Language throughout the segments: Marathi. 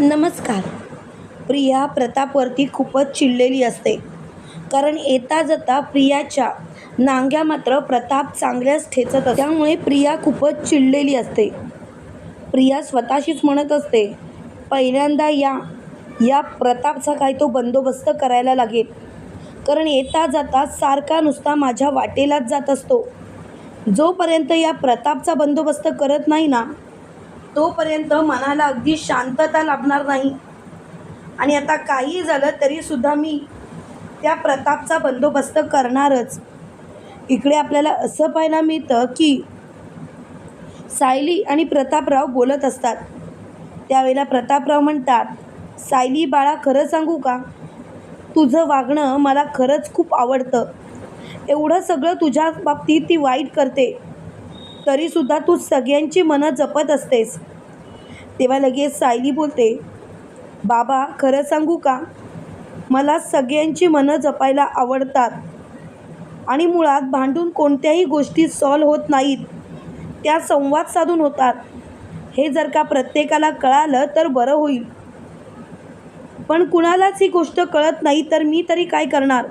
नमस्कार. प्रिया प्रतापवरती खूपच चिडलेली असते. कारण येता जाता प्रियाच्या नांग्या मात्र प्रताप चांगल्याच ठेचत असते. त्यामुळे प्रिया खूपच चिडलेली असते. प्रिया स्वतःशीच म्हणत असते पहिल्यांदा या या प्रतापचा काय तो बंदोबस्त करायला लागेल. कारण येता जाता सारखा नुसता माझ्या वाटेलाच जात असतो. जोपर्यंत या प्रतापचा बंदोबस्त करत नाही ना तोपर्यंत मनाला अगदी शांतता लाभणार नाही. आणि आता काही झालं तरीसुद्धा मी त्या प्रतापचा बंदोबस्त करणारच. इकडे आपल्याला असं पाहायला मिळतं की सायली आणि प्रतापराव बोलत असतात. त्यावेळेला प्रतापराव म्हणतात सायली बाळा खरं सांगू का? तुझं वागणं मला खरंच खूप आवडतं. एवढं सगळं तुझ्या बाबतीत ती वाईट करते. तरीसुद्धा तू सगळ्यांची मनं जपत असतेस. तेव्हा लगेच सायली बोलते बाबा खरं सांगू का? मला सगळ्यांची मनं जपायला आवडतात आणि मुळात भांडून कोणत्याही गोष्टी सॉल्व होत नाहीत. त्या संवाद साधून होतात. हे जर का प्रत्येकाला कळालं तर बरं होईल. पण कुणालाच ही गोष्ट कळत नाही तर मी तरी काय करणार?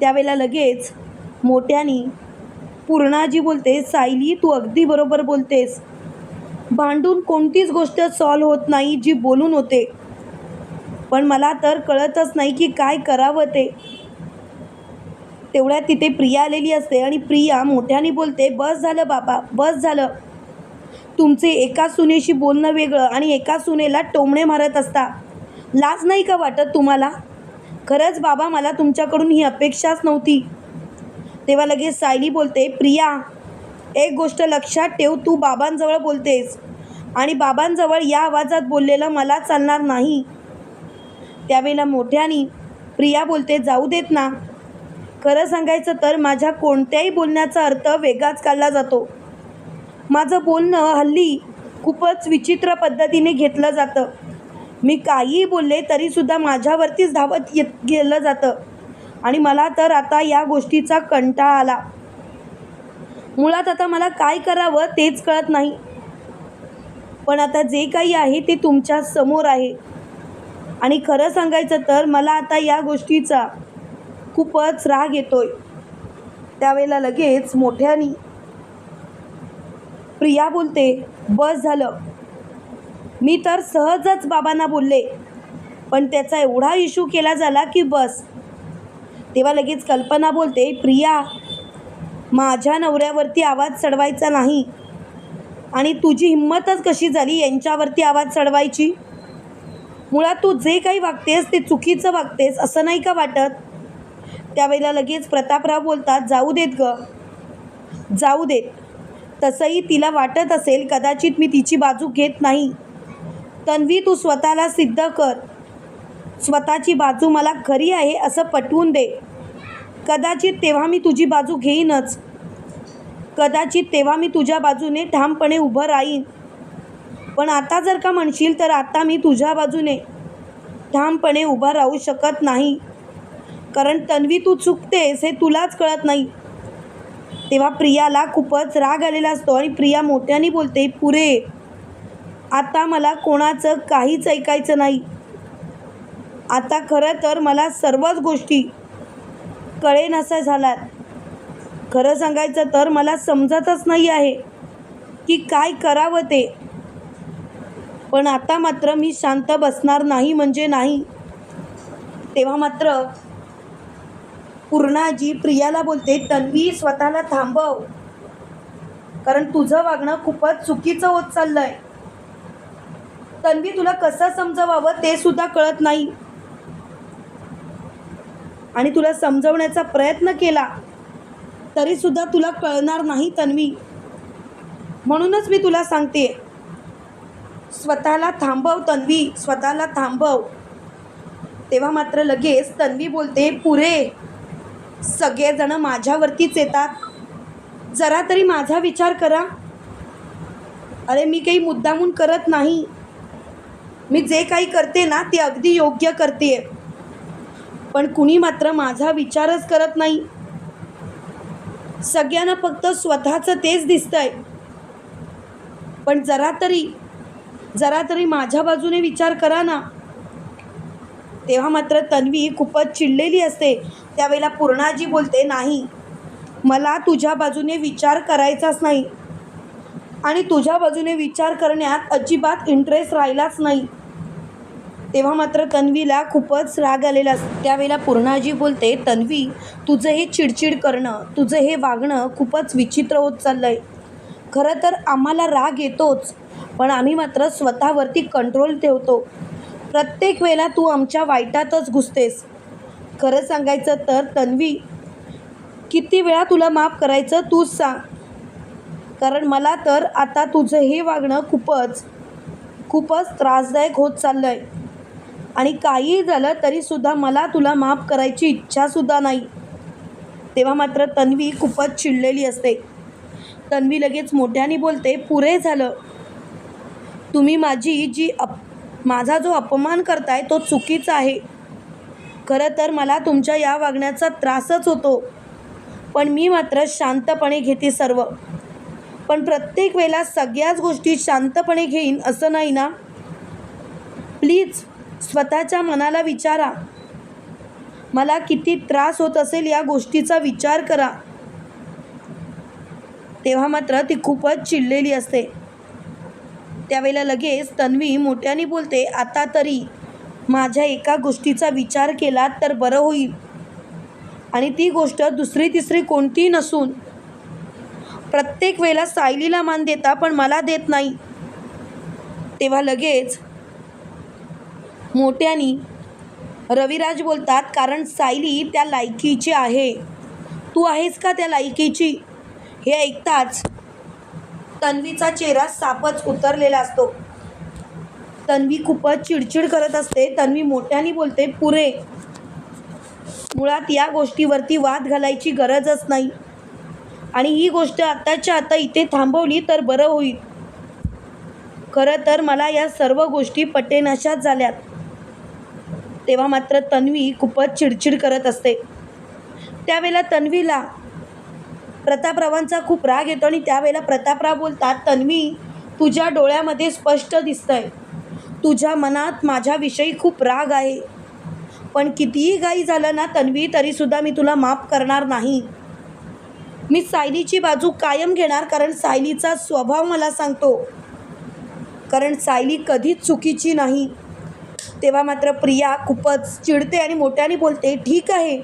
त्यावेळेला लगेच मोठ्यानी पूर्णाजी बोलते सायली तू अगदी बरोबर बोलतेस. भांडून कोणतीच गोष्ट सॉल्व होत नाही जी बोलून होते. पण मला तर कळतच नाही की काय करावं ते. तेवढ्यात तिथे प्रिया आलेली असते आणि प्रिया मोठ्याने बोलते बस झालं बाबा बस झालं. तुमचे एका सुनेशी बोलणं वेगळं आणि एका सुनेला टोमणे मारत असता. लाज नाही का वाटत तुम्हाला? खरंच बाबा मला तुमच्याकडून ही अपेक्षाच नव्हती. तेव्हा लगेच सायली बोलते प्रिया एक गोष्ट लक्षात ठेव तू बाबांजवळ बोलतेस आणि बाबांजवळ या आवाजात बोललेलं मला चालणार नाही. त्यावेळेला मोठ्यानी प्रिया बोलते जाऊ देत ना. खरं सांगायचं तर माझ्या कोणत्याही बोलण्याचा अर्थ वेगळाच काढला जातो. माझं बोलणं हल्ली खूपच विचित्र पद्धतीने घेतलं जातं. मी काहीही बोलले तरीसुद्धा माझ्यावरतीच धावत येत गेलं जातं. आणि मला तर आता या गोष्टीचा कंटाळा आला. मुळात आता मला काय करावं तेच कळत नाही. पण आता जे काही आहे ते तुमच्यासमोर आहे. आणि खरं सांगायचं तर मला आता या गोष्टीचा खूपच राग येतोय. त्यावेळेला लगेच मोठ्यानी प्रिया बोलते बस झालं. मी तर सहजच बाबांना बोलले पण त्याचा एवढा इशू केला झाला की बस. तेव्हा लगेच कल्पना बोलते प्रिया माझ्या नवऱ्यावरती आवाज चढवायचा नाही. आणि तुझी हिंमतच कशी झाली यांच्यावरती आवाज चढवायची? मुळात तू जे काही वागतेस ते चुकीचं वागतेस असं नाही का वाटत? त्यावेळेला लगेच प्रतापराव बोलतात जाऊ देत ग. जाऊ देत. तसंही तिला वाटत असेल कदाचित मी तिची बाजू घेत नाही. तन्वी तू स्वतःला सिद्ध कर. स्वतःची बाजू मला खरी आहे असं पटवून दे. कदाचित तेव्हा मी तुझी बाजू घेईनच. कदाचित तेव्हा मी तुझ्या बाजूने ठामपणे उभं राहीन. पण आता जर का म्हणशील तर आता मी तुझ्या बाजूने ठामपणे उभा राहू शकत नाही. कारण तन्वी तू चुकतेस हे तुलाच कळत नाही. तेव्हा प्रियाला खूपच राग आलेला असतो आणि प्रिया मोठ्याने बोलते पुरे आता मला कोणाचं काहीच ऐकायचं नाही. आता खरं तर मला सर्वच गोष्टी कळेनासा झाल्यात खरं सांगायचं तर मला समजतच नाही आहे की काय करावं ते. पण आता मात्र मी शांत बसणार नाही म्हणजे नाही. तेव्हा मात्र पूर्णाजी प्रियाला बोलते तन्वी स्वतःला थांबव. कारण तुझं वागणं खूपच चुकीचं होत चाललं आहे तन्वी तुला कसं समजवावं ते सुद्धा कळत नाही. आणि तुला समजवण्याचा प्रयत्न केला तरीसुद्धा तुला कळणार नाही तन्वी. म्हणूनच मी तुला सांगते स्वतःला थांबव तन्वी स्वतःला थांबव. तेव्हा मात्र लगेच तन्वी बोलते पुरे सगळेजणं माझ्यावरतीच येतात. जरा तरी माझा विचार करा. अरे मी काही मुद्दामून करत नाही. मी जे काही करते ना ते अगदी योग्य करते. पण कुणी मात्र माझा विचारच करत नाही. सगळ्यांना फक्त स्वतःचं तेच दिसतंय. पण जरा तरी जरा तरी माझ्या बाजूने विचार करा ना. तेव्हा मात्र तन्वी खूपच चिडलेली असते. त्यावेळेला पूर्णाजी बोलते नाही मला तुझ्या बाजूने विचार करायचाच नाही. आणि तुझ्या बाजूने विचार करण्यात अजिबात इंटरेस्ट राहिलाच नाही. तेव्हा मात्र तन्वीला खूपच राग आलेला असतो. त्यावेळेला पूर्णाजी बोलते तन्वी तुझं हे चिडचिड करणं तुझं हे वागणं खूपच विचित्र होत चाललं आहे खरं तर आम्हाला राग येतोच पण आम्ही मात्र स्वतःवरती कंट्रोल ठेवतो. प्रत्येक वेळेला तू आमच्या वाईटातच घुसतेस. खरं सांगायचं तर तन्वी किती वेळा तुला माफ करायचं तूच सांग. कारण मला तर आता तुझं हे वागणं खूपच खूपच त्रासदायक होत चाललं आहे आणि काहीही झालं तरीसुद्धा मला तुला माफ करायची इच्छासुद्धा नाही. तेव्हा मात्र तन्वी खूपच चिडलेली असते. तन्वी लगेच मोठ्याने बोलते पुरे झालं. तुम्ही माझी जी अप माझा जो अपमान करताय तो चुकीचा आहे. खरं तर मला तुमच्या या वागण्याचा त्रासच होतो. पण मी मात्र शांतपणे घेते सर्व. पण प्रत्येक वेळेला सगळ्याच गोष्टी शांतपणे घेईन असं नाही ना? प्लीज स्वतःच्या मनाला विचारा. मला किती त्रास होत असेल या गोष्टीचा विचार करा. तेव्हा मात्र ती खूपच चिडलेली असते. त्यावेळेला लगेच तन्वी मोठ्याने बोलते आता तरी माझ्या एका गोष्टीचा विचार केला तर बरं होईल. आणि ती गोष्ट दुसरी तिसरी कोणतीही नसून प्रत्येक वेळेला सायलीला मान देता पण मला देत नाही. तेव्हा लगेच मोठ्यानी रविराज बोलतात कारण सायली त्या लायकीची आहे. तू आहेस का त्या लायकीची? हे ऐकताच तन्वीचा चेहरा सापच उतरलेला असतो. तन्वी खूपच चिडचिड करत असते. तन्वी मोठ्याने बोलते पुरे मुळात या गोष्टीवरती वाद घालायची गरजच नाही. आणि ही गोष्ट आत्ताच्या आता इथे थांबवली तर बरं होईल. खरं तर मला या सर्व गोष्टी पटेनाशाच झाल्यात. तेव्हा मात्र तन्वी खूपच चिडचिड करत असते. त्यावेळेला तन्वीला प्रतापरावांचा खूप राग येतो आणि त्यावेळेला प्रतापराव बोलतात तन्वी तुझ्या डोळ्यामध्ये स्पष्ट दिसतंय. तुझ्या मनात माझ्याविषयी खूप राग आहे. पण कितीही गाई झालं ना तन्वी तरीसुद्धा मी तुला माफ करणार नाही. मी सायलीची बाजू कायम घेणार कारण सायलीचा स्वभाव मला सांगतो. कारण सायली कधीच चुकीची नाही. तेव्हा मात्र प्रिया खूपच चिडते आणि मोठ्याने बोलते ठीक आहे.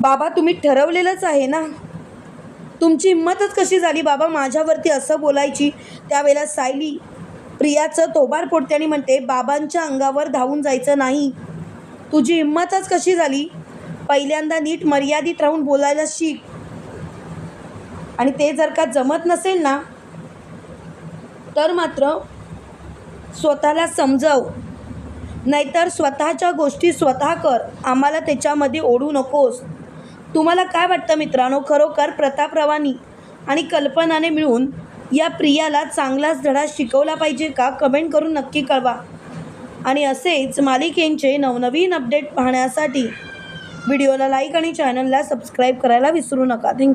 बाबा तुम्ही ठरवलेलंच आहे ना? तुमची हिंमतच कशी झाली बाबा माझ्यावरती असं बोलायची? त्यावेळेला सायली प्रियाचं तोबार पोडते आणि म्हणते बाबांच्या अंगावर धावून जायचं नाही. तुझी हिंमतच कशी झाली? पहिल्यांदा नीट मर्यादित राहून बोलायला शिक. आणि ते जर का जमत नसेल ना तर मात्र स्वतःला समजव. नाहीतर स्वतःच्या गोष्टी स्वतः कर. आम्हाला त्याच्यामध्ये ओढू नकोस. तुम्हाला काय वाटतं मित्रांनो? खरोखर प्रतापरावांनी आणि कल्पनाने मिळून या प्रियाला चांगलाच धडा शिकवला पाहिजे का? कमेंट करून नक्की कळवा. आणि असेच मालिकेंचे नवनवीन अपडेट पाहण्यासाठी व्हिडिओला लाईक आणि चॅनलला सबस्क्राईब करायला विसरू नका. थँक्यू